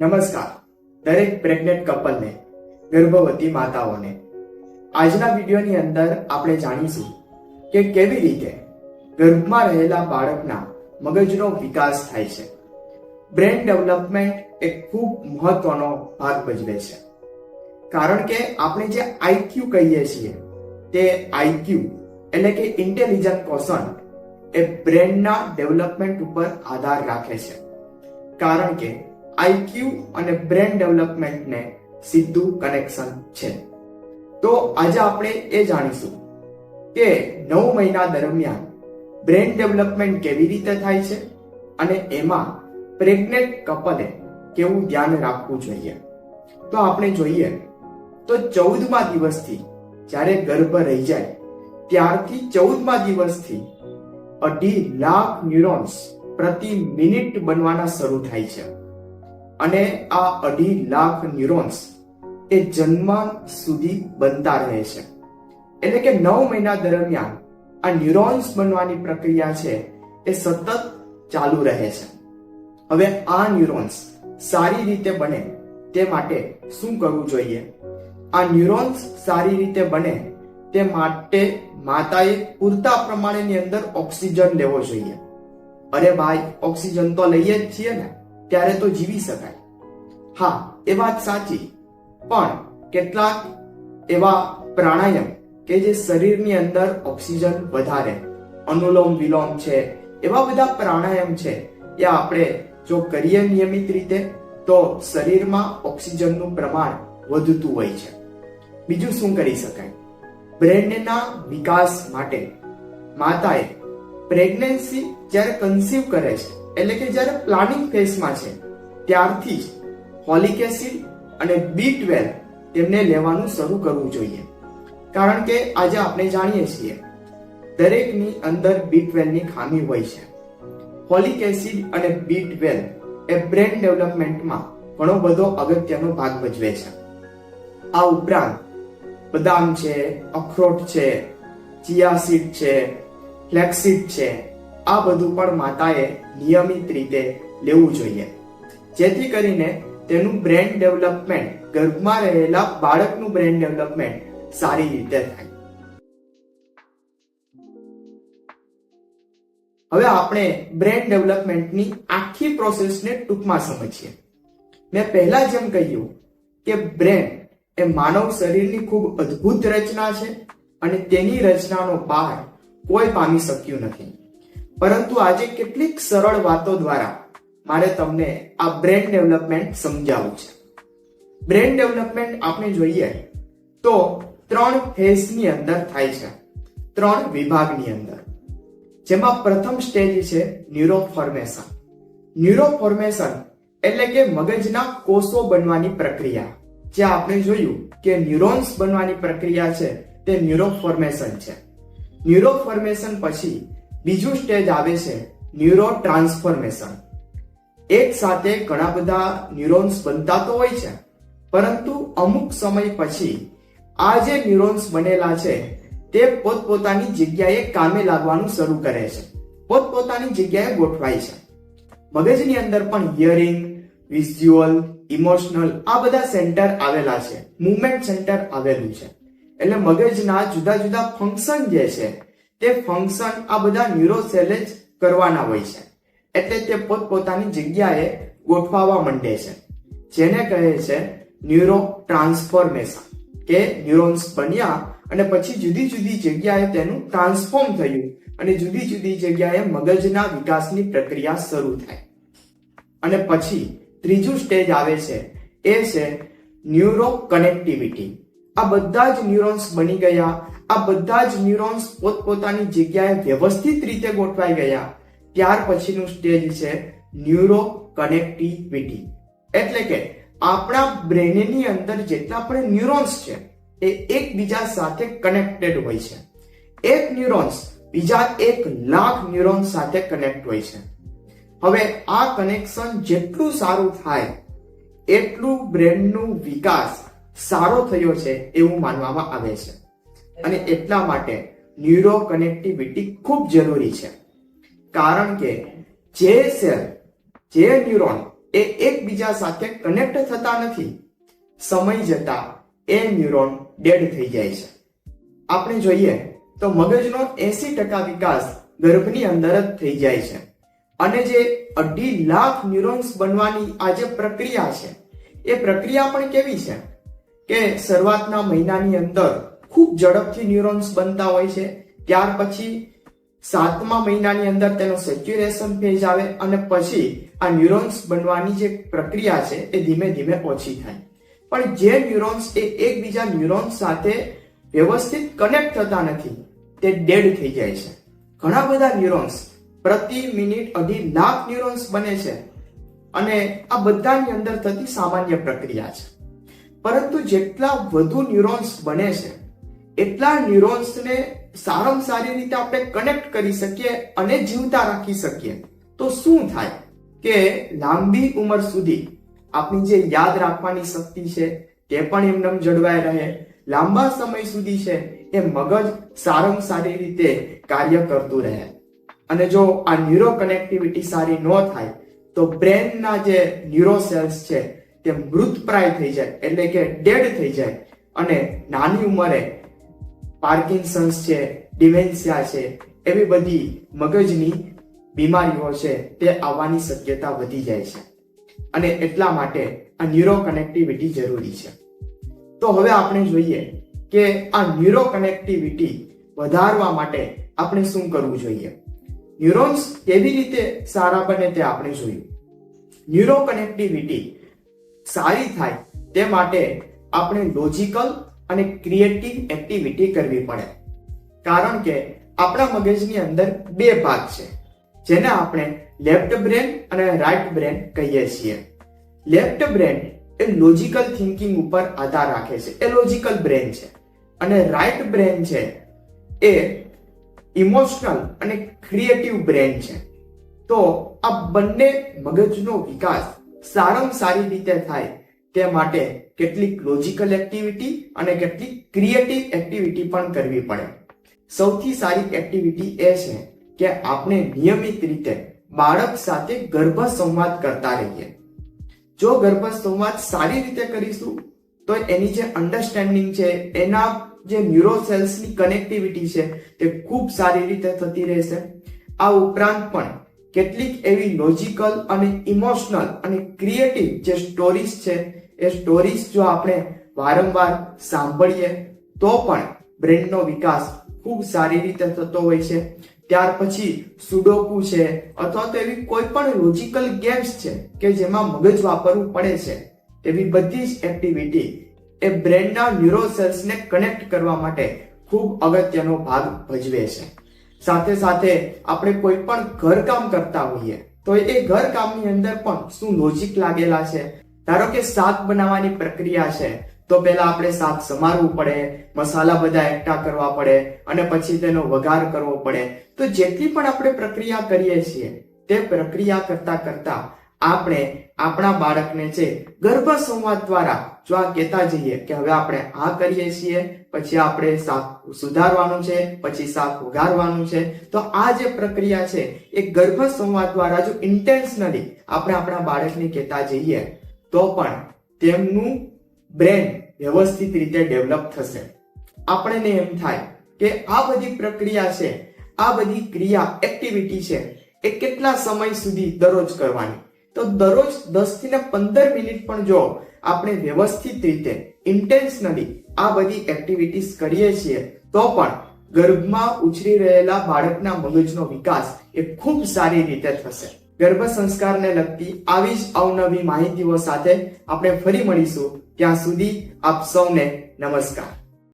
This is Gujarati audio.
નમસ્કાર. દરેક પ્રેગ્નેન્ટ કપલને ગર્ભવતી માતાઓને. આજના વિડીયોની અંદર આપણે જાણીશું કે કેવી રીતે ગર્ભમાં રહેલા બાળકના મગજનો વિકાસ થાય છે. બ્રેન ડેવલપમેન્ટ એ ખૂબ મહત્વનો ભાગ ભજવે છે. કારણ કે આપણે જે આઈક્યુ કહીએ છીએ, તે આઈક્યુ એટલે કે ઇન્ટેલિજન્ટ કોશન એ બ્રેનના ડેવલપમેન્ટ ઉપર આધાર રાખે છે. કારણ કે આઈક્યુ અને બ્રેન ડેવલપમેન્ટને સીધું કનેક્શન છે. તો આજે આપણે એ જાણીશું કે નવ મહિના દરમિયાન બ્રેન ડેવલપમેન્ટ કેવી રીતે થાય છે અને એમાં પ્રેગ્નેન્ટ કપલે કેવું ધ્યાન રાખવું જોઈએ. તો આપણે જોઈએ, તો ચૌદમા દિવસથી જ્યારે ગર્ભ રહી જાય, ત્યારથી ચૌદમા દિવસથી અઢી લાખ ન્યુરોન્સ પ્રતિ મિનિટ બનવાના શરૂ થાય છે. અને આ અઢી લાખ ન્યુરોન્સ એ જન્મ સુધી બનતા રહે છે. એટલે કે નવ મહિના દરમિયાન આ ન્યુરોન્સ બનવાની પ્રક્રિયા છે એ સતત ચાલુ રહે છે. હવે આ ન્યુરોન્સ સારી રીતે બને તે માટે શું કરવું જોઈએ? આ ન્યુરોન્સ સારી રીતે બને તે માટે માતાએ પૂરતા પ્રમાણેની અંદર ઓક્સિજન લેવો જોઈએ. અરે ભાઈ, ઓક્સિજન તો લઈએ જ છીએ ને. ત્યારે તો જીવી શકાય. હા, એ વાત સાચી. પણ કેટલાક એવા પ્રાણાયામ કે જે શરીરની અંદર ઓક્સિજન વધારે, અનુલોમ વિલોમ છે, એવા બધા પ્રાણાયામ છે, એ આપણે જો કરીએ નિયમિત રીતે, તો શરીરમાં ઓક્સિજનનું પ્રમાણ વધતું હોય છે. બીજું શું કરી શકાય? બ્રેનના વિકાસ માટે માતાએ પ્રેગ્નન્સી જ્યારે કન્સીવ કરે છે એટલે કે જ્યારે પ્લાનિંગ ફેઝમાં છે, ત્યારથી જ હોલિક એસિડ અને બી ટ્વેલ્વ તેમને લેવાનું શરૂ કરવું જોઈએ. કારણ કે આજે આપણે જાણીએ છીએ, દરેકની અંદર બી ટ્વેલ્વની ખામી હોય છે. હોલિક એસિડ અને બી ટ્વેલ્વ એ બ્રેન ડેવલપમેન્ટમાં ઘણો બધો અગત્યનો ભાગ ભજવે છે. આ ઉપરાંત, બદામ છે, અખરોટ છે ચિયા સીડ છે ફ્લેક્સીડ છે આ બધું પણ માતાએ નિયમિત રીતે લેવું જોઈએ. જેથી કરીને તેનું બ્રેન ડેવલપમેન્ટ, ગર્ભમાં રહેલા બાળકનું બ્રેન ડેવલપમેન્ટ સારી રીતે થાય. હવે આપણે બ્રેન ડેવલપમેન્ટની આખી પ્રોસેસને ટૂંકમાં સમજીએ. મેં પહેલા જેમ કહ્યું કે બ્રેન એ માનવ શરીરની ખૂબ અદ્ભુત રચના છે અને તેની રચનાનો પાર કોઈ પામી શક્યું નથી. પરંતુ આજે કેટલીક સરળ વાતો દ્વારા મારે તમને આ બ્રેન ડેવલપમેન્ટ સમજાવવું છે. બ્રેન ડેવલપમેન્ટ આપણે જોઈએ તો ત્રણ ફેઝની અંદર થાય છે. ત્રણ વિભાગની અંદર. જેમાં પ્રથમ સ્ટેજ છે ન્યુરો ફોર્મેશન ન્યુરો ફોર્મેશન એટલે કે મગજના કોષો બનવાની પ્રક્રિયા. જે આપણે જોયું કે ન્યુરોન્સ બનવાની પ્રક્રિયા છે તે ન્યુરો ફોર્મેશન છે. ન્યુરો ફોર્મેશન પછી બીજું સ્ટેજ આવે છે ન્યુરો ટ્રાન્સફોર્મેશન. એક સાથે ઘણા બધા ન્યુરોન્સ બનતા તો હોય છે, પરંતુ અમુક સમય પછી આ જે ન્યુરોન્સ બનેલા છે, તે પોતપોતાની જગ્યાએ કામે લાગવાનું શરૂ કરે છે. પોતપોતાની જગ્યાએ ગોઠવાય છે. મગજની અંદર પણ હિયરિંગ, વિઝ્યુઅલ, ઇમોશનલ આ બધા સેન્ટર આવેલા છે, મુવમેન્ટ સેન્ટર આવેલું છે. એટલે મગજના જુદા જુદા ફંક્શન જે છે તે ફંક્શન આ બધા ન્યુરોસેલે જ કરવાના હોય છે. એટલે તે પોતપોતાની જગ્યાએ ગોઠવાવા માંડે છે. જેને કહે છે ન્યુરો ટ્રાન્સફોર્મેશન કે ન્યુરોન્સ બન્યા અને પછી જુદી જુદી જગ્યાએ તેનું ટ્રાન્સફોર્મ થયું અને જુદી જુદી જગ્યાએ મગજના વિકાસની પ્રક્રિયા શરૂ થાય. અને પછી ત્રીજું સ્ટેજ આવે છે, એ છે ન્યુરો કનેક્ટિવિટી આ બધા જ ન્યુરોન્સ બની ગયા આ બધા જ ન્યુરોન્સ પોતપોતાની જગ્યાએ વ્યવસ્થિત રીતે ગોઠવાઈ ગયા. ત્યાર પછીનું સ્ટેજ છે ન્યુરો કનેક્ટિવિટી એટલે કે આપણા બ્રેનની અંદર જેટલા પણ ન્યુરોન્સ છે, એ એકબીજા સાથે કનેક્ટેડ હોય છે. એક ન્યુરોન્સ બીજા એક લાખ ન્યુરોન્સ સાથે કનેક્ટ હોય છે. હવે આ કનેક્શન જેટલું સારું થાય, એટલું બ્રેનનું વિકાસ સારો થયો છે એવું માનવામાં આવે છે. અને એટલા માટે ન્યુરો કનેક્ટિવિટી ખૂબ જરૂરી છે. કારણ કે જે સેલ, જે ન્યુરોન એ એકબીજા સાથે કનેક્ટ થતા નથી. સમય જતા એ ન્યુરોન ડેડ થઈ જાય છે. આપણે જોઈએ તો મગજનો એસી ટકા વિકાસ ગર્ભની અંદર જ થઈ જાય છે. અને જે અઢી લાખ ન્યુરોન્સ બનવાની આ જે પ્રક્રિયા છે, એ પ્રક્રિયા પણ કેવી છે? કે શરૂઆતના મહિનાની અંદર ખૂબ ઝડપથી ન્યુરોન્સ બનતા હોય છે. ત્યાર પછી સાતમા મહિનાની અંદર તેનો સેચ્યુરેશન ફેઝ આવે અને પછી આ ન્યુરોન્સ બનવાની જે પ્રક્રિયા છે એ ધીમે ધીમે ઓછી થાય. પણ જે ન્યુરોન્સ એ એકબીજા ન્યુરોન્સ સાથે વ્યવસ્થિત કનેક્ટ થતા નથી, તે ડેડ થઈ જાય છે. ઘણા બધા ન્યુરોન્સ પ્રતિ મિનિટ અઢી લાખ ન્યુરોન્સ બને છે અને આ બધાની અંદર થતી સામાન્ય પ્રક્રિયા છે. પરંતુ જેટલા વધુ ન્યુરોન્સ બને છે એટલા ન્યુરોન્સને સારામાં સારી રીતે આપણે કનેક્ટ કરી શકીએ અને જીવતા રાખી શકીએ. તો શું થાય કે લાંબી ઉંમર સુધી આપણી જે યાદ રાખવાની શક્તિ છે, તે પણ એમનેમ જળવાઈ રહે. લાંબા સમય સુધી છે, એ મગજ સારામાં સારી રીતે કાર્ય કરતું રહે. અને જો આ ન્યુરો કનેક્ટિવિટી સારી ન થાય, તો બ્રેનના જે ન્યુરો સેલ્સ છે, તે મૃતપ્રાય થઈ જાય, એટલે કે ડેડ થઈ જાય. અને નાની ઉંમરે પાર્કિન્સન્સ છે ડિમેન્શિયા છે, એવી બધી મગજની બીમારીઓ છે, તે આવવાની શક્યતા વધી જાય છે. અને એટલા માટે આ ન્યુરો કનેક્ટિવિટી જરૂરી છે. તો હવે આપણે જોઈએ કે આ ન્યુરો કનેક્ટિવિટી વધારવા માટે આપણે શું કરવું જોઈએ? ન્યુરોન્સ કેવી રીતે સારા બને તે આપણે જોયું. ન્યુરો કનેક્ટિવિટી સારી થાય તે માટે આપણે લોજિકલ અને ક્રિએટિવ એક્ટિવિટી કરવી પડે. કારણ કે આપણા મગજની અંદર બે ભાગ છે, જેને આપણે લેફ્ટ બ્રેન અને રાઈટ બ્રેન કહીએ છીએ. લેફ્ટ બ્રેન એ લોજિકલ થિંકિંગ ઉપર આધાર રાખે છે, એ લોજિકલ બ્રેન છે. અને રાઈટ બ્રેન છે એ ઇમોશનલ અને ક્રિએટિવ બ્રેન છે. તો આ બંને મગજનો વિકાસ સારામાં સારી રીતે થાય તે માટે કેટલીક લોજિકલ એક્ટિવિટી અને કેટલીક ક્રિએટિવ એક્ટિવિટી પણ કરવી પડે. સૌથી સારી એક્ટિવિટી એ છે કે આપણે નિયમિત રીતે બાળક સાથે ગર્ભ સંવાદ કરતા રહીએ. જો ગર્ભ સંવાદ સારી રીતે કરીશું, તો એની જે અન્ડરસ્ટેન્ડિંગ છે, એના જે ન્યુરોસેલ્સની કનેક્ટિવિટી છે તે ખૂબ સારી રીતે થતી રહેશે. આ ઉપરાંત પણ કેટલીક એવી લોજિકલ અને ઇમોશનલ અને ક્રિએટિવ જે સ્ટોરીઝ છે એ સ્ટોરીઝ જો આપણે વારંવાર સાંભળીએ, તો પણ બ્રેનનો વિકાસ ખૂબ સારી રીતે થતો હોય છે. ત્યાર પછી સુડોકુ છે, અથવા તો એવી કોઈ પણ લોજિકલ ગેમ્સ છે કે જેમાં મગજ વાપરવું પડે છે, એવી બધી જ એક્ટિવિટી એ બ્રેનના ન્યુરોસેલ્સને કનેક્ટ કરવા માટે ખૂબ અગત્યનો ભાગ ભજવે છે. સાથે સાથે આપણે કોઈ પણ ઘરકામ કરતા હોઈએ, તો એ ઘરકામની અંદર પણ શું લોજિક લાગેલા છે ધારો કે શાક બનાવવાની પ્રક્રિયા છે, તો પહેલા આપણે શાક સમારવું પડે, મસાલા બધા એકઠા કરવા પડે અને પછી તેનો વઘાર કરવો પડે. તો જેટલી પણ આપણે પ્રક્રિયા કરીએ છીએ, તે પ્રક્રિયા કરતા કરતા આપણે આપણા બાળકને છે ગર્ભ સંવાદ દ્વારા જો આ કહેતા જઈએ કે હવે આપણે આ કરીએ છીએ, પછી આપણે શાક સુધારવાનું છે, પછી શાક ઉગારવાનું છે, તો આ જે પ્રક્રિયા છે, એ ગર્ભ સંવાદ દ્વારા જો ઇન્ટેન્શનલી આપણે આપણા બાળકને કહેતા જઈએ તો પણ તેમનું બ્રેન વ્યવસ્થિત રીતે ડેવલપ થશે. આપણને એમ થાય કે આ બધી પ્રક્રિયા છે, આ બધી ક્રિયા એક્ટિવિટી છે એ કેટલા સમય સુધી દરરોજ કરવાની? તો દરરોજ દસથી પંદર મિનિટ પણ જો આપણે વ્યવસ્થિત રીતે ઇન્ટેન્શનલી આ બધી એક્ટિવિટીઝ કરીએ છીએ, તો પણ ગર્ભમાં ઉછરી રહેલા બાળકના મગજનો વિકાસ એ ખૂબ સારી રીતે થશે. ગર્ભ સંસ્કારને લગતી આવી જ અવનવી માહિતીઓ સાથે આપણે ફરી મળીશું. ત્યાં સુધી આપ સૌને નમસ્કાર.